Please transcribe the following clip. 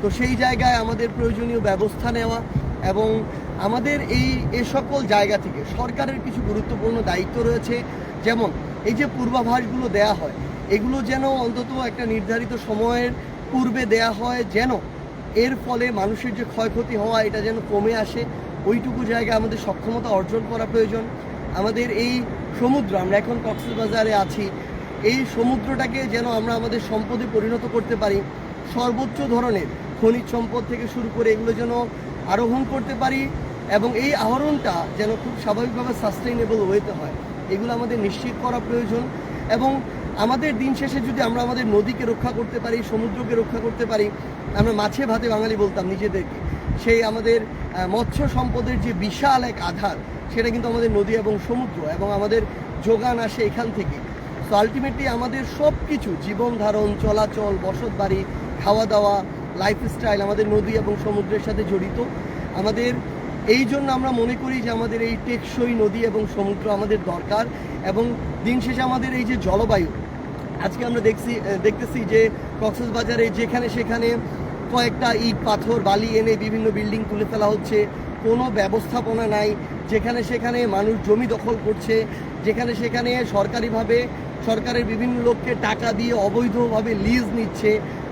তো সেই জায়গায় আমাদের প্রয়োজনীয় ব্যবস্থা নেওয়া এবং আমাদের এই এ সকল জায়গা থেকে সরকারের কিছু গুরুত্বপূর্ণ দায়িত্ব রয়েছে। যেমন, এই যে পূর্বাভাসগুলো দেয়া হয়, এগুলো যেন অন্তত একটা নির্ধারিত সময়ের পূর্বে দেয়া হয় যেন এর ফলে মানুষের যে ক্ষয়ক্ষতি হওয়া, এটা যেন কমে আসে। ওইটুকু জায়গায় আমাদের সক্ষমতা অর্জন করা প্রয়োজন। আমাদের এই সমুদ্র, আমরা এখন কক্সবাজারে আছি, এই সমুদ্রটাকে যেন আমরা আমাদের সম্পদে পরিণত করতে পারি, সর্বোচ্চ ধরনের খনিজ সম্পদ থেকে শুরু করে এগুলো যেন আরোহণ করতে পারি এবং এই আহরণটা যেন খুব স্বাভাবিকভাবে সাস্টেইনেবল ওয়েতে হয়, এগুলো আমাদের নিশ্চিত করা প্রয়োজন এবং আমাদের দিন শেষে যদি আমরা আমাদের নদীকে রক্ষা করতে পারি, সমুদ্রকে রক্ষা করতে পারি, আমরা মাছে ভাতে বাঙালি বলতাম নিজেদেরকে, সেই আমাদের মৎস্য সম্পদের যে বিশাল এক আধার, সেটা কিন্তু আমাদের নদী এবং সমুদ্র এবং আমাদের যোগান আসে এখান থেকে। তো আলটিমেটলি আমাদের সব কিছু জীবন ধারণ, চলাচল বসত বাড়ি খাওয়া দাওয়া লাইফস্টাইল আমাদের নদী এবং সমুদ্রের সাথে জড়িত। আমাদের এই জন্য আমরা মনে করি যে আমাদের এই টেকসই নদী এবং সমুদ্র আমাদের দরকার এবং দিন শেষে আমাদের এই যে জলবায়ু, আজকে আমরা দেখছি দেখতেছি যে কক্সবাজারে যেখানে সেখানে কয়েকটা ইট, পাথর, বালি এনে বিভিন্ন বিল্ডিং তুলে ফেলা হচ্ছে। কোনো ব্যবস্থাপনা নাই, যেখানে সেখানে মানুষ জমি দখল করছে, যেখানে সেখানে সরকারিভাবে সরকারের বিভিন্ন লোককে টাকা দিয়ে অবৈধভাবে লিজ নিচ্ছে।